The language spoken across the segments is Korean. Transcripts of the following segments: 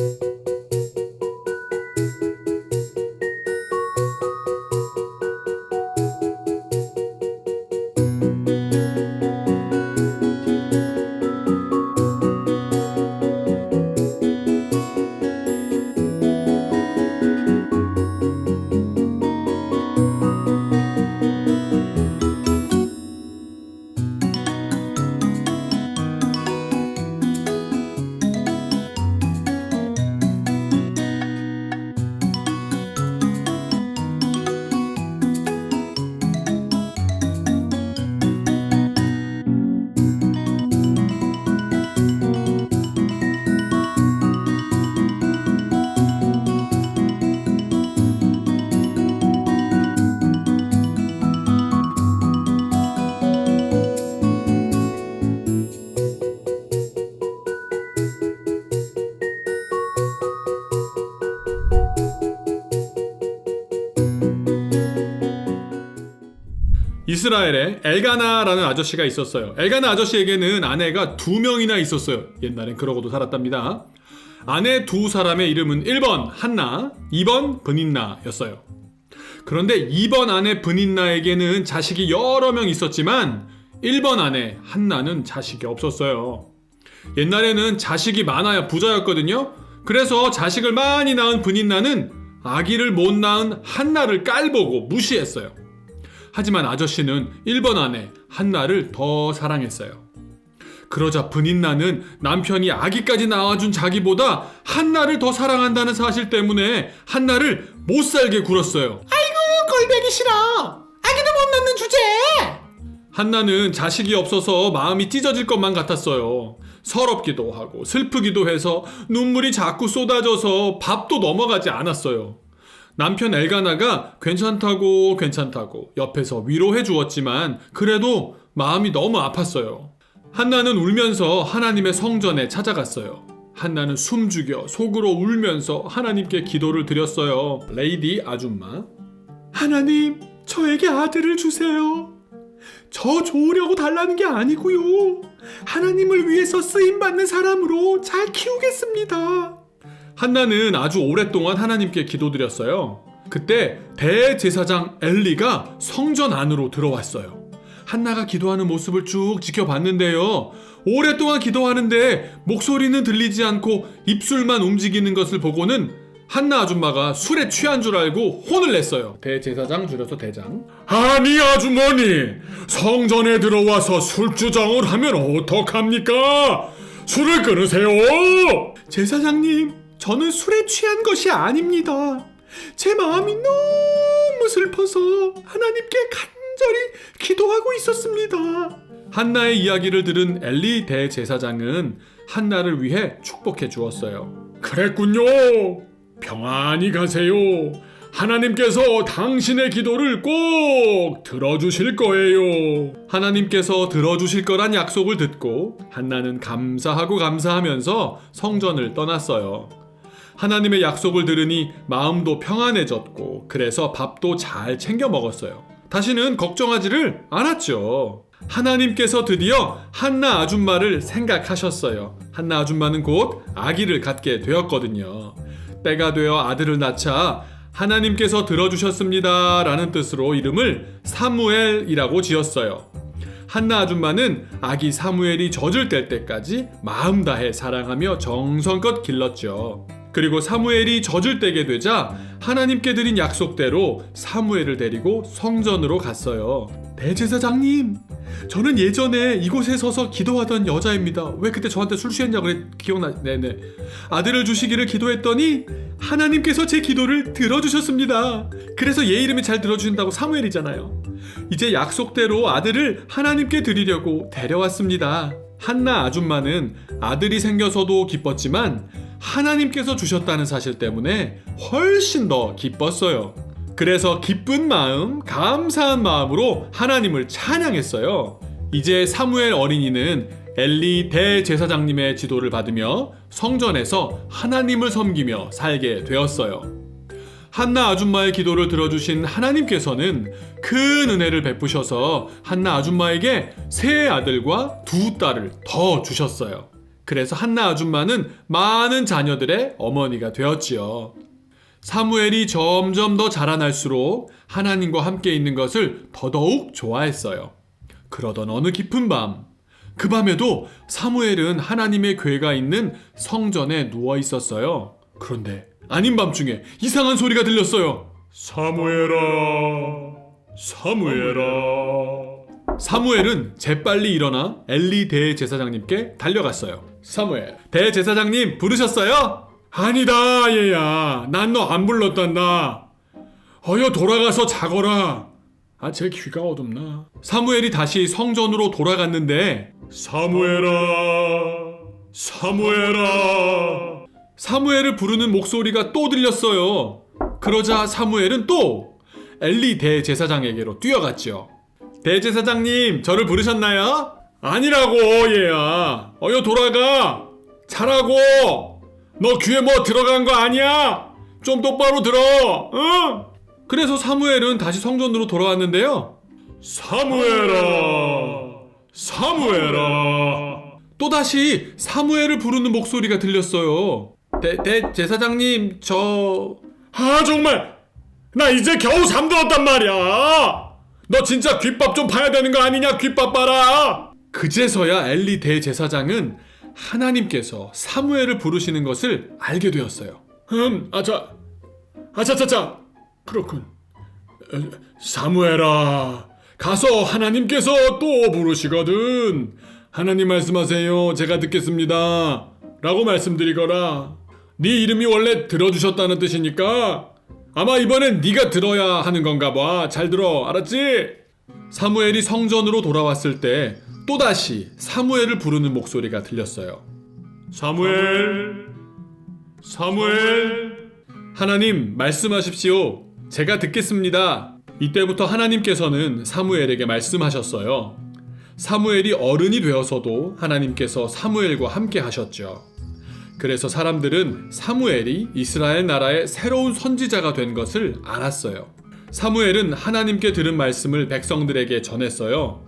you 이스라엘에 엘가나라는 아저씨가 있었어요. 엘가나 아저씨에게는 아내가 두 명이나 있었어요. 옛날엔 그러고도 살았답니다. 아내 두 사람의 이름은 1번 한나, 2번 브닌나였어요. 그런데 2번 아내 브닌나에게는 자식이 여러 명 있었지만 1번 아내 한나는 자식이 없었어요. 옛날에는 자식이 많아야 부자였거든요. 그래서 자식을 많이 낳은 브닌나는 아기를 못 낳은 한나를 깔보고 무시했어요. 하지만 아저씨는 1번 아내 한나를 더 사랑했어요. 그러자 분인나는 남편이 아기까지 낳아준 자기보다 한나를 더 사랑한다는 사실 때문에 한나를 못 살게 굴었어요. 아이고 꼴배기 싫어. 아기도 못 낳는 주제. 한나는 자식이 없어서 마음이 찢어질 것만 같았어요. 서럽기도 하고 슬프기도 해서 눈물이 자꾸 쏟아져서 밥도 넘어가지 않았어요. 남편 엘가나가 괜찮다고 괜찮다고 옆에서 위로해 주었지만 그래도 마음이 너무 아팠어요. 한나는 울면서 하나님의 성전에 찾아갔어요. 한나는 숨죽여 속으로 울면서 하나님께 기도를 드렸어요. 레이디 아줌마. 하나님, 저에게 아들을 주세요. 저 좋으려고 달라는 게 아니고요. 하나님을 위해서 쓰임 받는 사람으로 잘 키우겠습니다. 한나는 아주 오랫동안 하나님께 기도드렸어요. 그때 대제사장 엘리가 성전 안으로 들어왔어요. 한나가 기도하는 모습을 쭉 지켜봤는데요. 오랫동안 기도하는데 목소리는 들리지 않고 입술만 움직이는 것을 보고는 한나 아줌마가 술에 취한 줄 알고 혼을 냈어요. 대제사장 줄여서 대장. 아니 아주머니 성전에 들어와서 술주정을 하면 어떡합니까? 술을 끊으세요. 제사장님 저는 술에 취한 것이 아닙니다. 제 마음이 너무 슬퍼서 하나님께 간절히 기도하고 있었습니다. 한나의 이야기를 들은 엘리 대제사장은 한나를 위해 축복해 주었어요. 그랬군요. 평안히 가세요. 하나님께서 당신의 기도를 꼭 들어주실 거예요. 하나님께서 들어주실 거란 약속을 듣고 한나는 감사하고 감사하면서 성전을 떠났어요. 하나님의 약속을 들으니 마음도 평안해졌고 그래서 밥도 잘 챙겨 먹었어요. 다시는 걱정하지를 않았죠. 하나님께서 드디어 한나 아줌마를 생각하셨어요. 한나 아줌마는 곧 아기를 갖게 되었거든요. 때가 되어 아들을 낳자 하나님께서 들어주셨습니다. 라는 뜻으로 이름을 사무엘이라고 지었어요. 한나 아줌마는 아기 사무엘이 젖을 뗄 때까지 마음 다해 사랑하며 정성껏 길렀죠. 그리고 사무엘이 젖을 떼게 되자 하나님께 드린 약속대로 사무엘을 데리고 성전으로 갔어요. 대제사장님, 저는 예전에 이곳에 서서 기도하던 여자입니다. 왜 그때 저한테 술 취했냐고 그래 기억나? 네네. 아들을 주시기를 기도했더니 하나님께서 제 기도를 들어주셨습니다. 그래서 얘 이름이 잘 들어주신다고 사무엘이잖아요. 이제 약속대로 아들을 하나님께 드리려고 데려왔습니다. 한나 아줌마는 아들이 생겨서도 기뻤지만 하나님께서 주셨다는 사실 때문에 훨씬 더 기뻤어요. 그래서 기쁜 마음, 감사한 마음으로 하나님을 찬양했어요. 이제 사무엘 어린이는 엘리 대제사장님의 지도를 받으며 성전에서 하나님을 섬기며 살게 되었어요. 한나 아줌마의 기도를 들어주신 하나님께서는 큰 은혜를 베푸셔서 한나 아줌마에게 세 아들과 두 딸을 더 주셨어요. 그래서 한나 아줌마는 많은 자녀들의 어머니가 되었지요. 사무엘이 점점 더 자라날수록 하나님과 함께 있는 것을 더더욱 좋아했어요. 그러던 어느 깊은 밤, 그 밤에도 사무엘은 하나님의 괴가 있는 성전에 누워 있었어요. 그런데 아닌 밤중에 이상한 소리가 들렸어요. 사무엘아, 사무엘아. 사무엘은 재빨리 일어나 엘리 대제사장님께 달려갔어요. 사무엘, 대제사장님 부르셨어요? 아니다, 얘야. 난 너 안 불렀단다. 어여 돌아가서 자거라. 아, 제 귀가 어둡나? 사무엘이 다시 성전으로 돌아갔는데 사무엘아, 사무엘아. 사무엘을 부르는 목소리가 또 들렸어요. 그러자 사무엘은 또 엘리 대제사장에게로 뛰어갔죠. 대제사장님, 저를 부르셨나요? 아니라고, 얘야. 어여 돌아가. 자라고. 너 귀에 뭐 들어간 거 아니야? 좀 똑바로 들어. 응? 그래서 사무엘은 다시 성전으로 돌아왔는데요. 사무엘아, 사무엘아. 또다시 사무엘을 부르는 목소리가 들렸어요. 대, 대 제사장님, 저 아 정말 나 이제 겨우 잠들었단 말이야. 너 진짜 귓밥 좀 봐야 되는 거 아니냐? 귓밥 봐라. 그제서야 엘리 대제사장은 하나님께서 사무엘을 부르시는 것을 알게 되었어요. 음, 아차, 아차차차. 그렇군. 에, 사무엘아, 가서 하나님께서 또 부르시거든. 하나님 말씀하세요. 제가 듣겠습니다. 라고 말씀드리거라. 네 이름이 원래 들어주셨다는 뜻이니까 아마 이번엔 네가 들어야 하는 건가 봐. 잘 들어. 알았지? 사무엘이 성전으로 돌아왔을 때 또다시 사무엘을 부르는 목소리가 들렸어요. 사무엘, 사무엘. 하나님 말씀하십시오. 제가 듣겠습니다. 이때부터 하나님께서는 사무엘에게 말씀하셨어요. 사무엘이 어른이 되어서도 하나님께서 사무엘과 함께 하셨죠. 그래서 사람들은 사무엘이 이스라엘 나라의 새로운 선지자가 된 것을 알았어요. 사무엘은 하나님께 들은 말씀을 백성들에게 전했어요.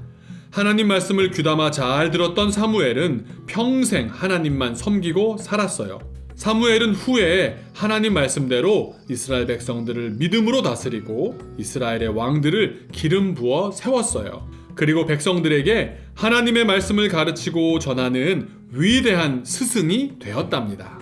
하나님 말씀을 귀담아 잘 들었던 사무엘은 평생 하나님만 섬기고 살았어요. 사무엘은 후에 하나님 말씀대로 이스라엘 백성들을 믿음으로 다스리고 이스라엘의 왕들을 기름 부어 세웠어요. 그리고 백성들에게 하나님의 말씀을 가르치고 전하는 위대한 스승이 되었답니다.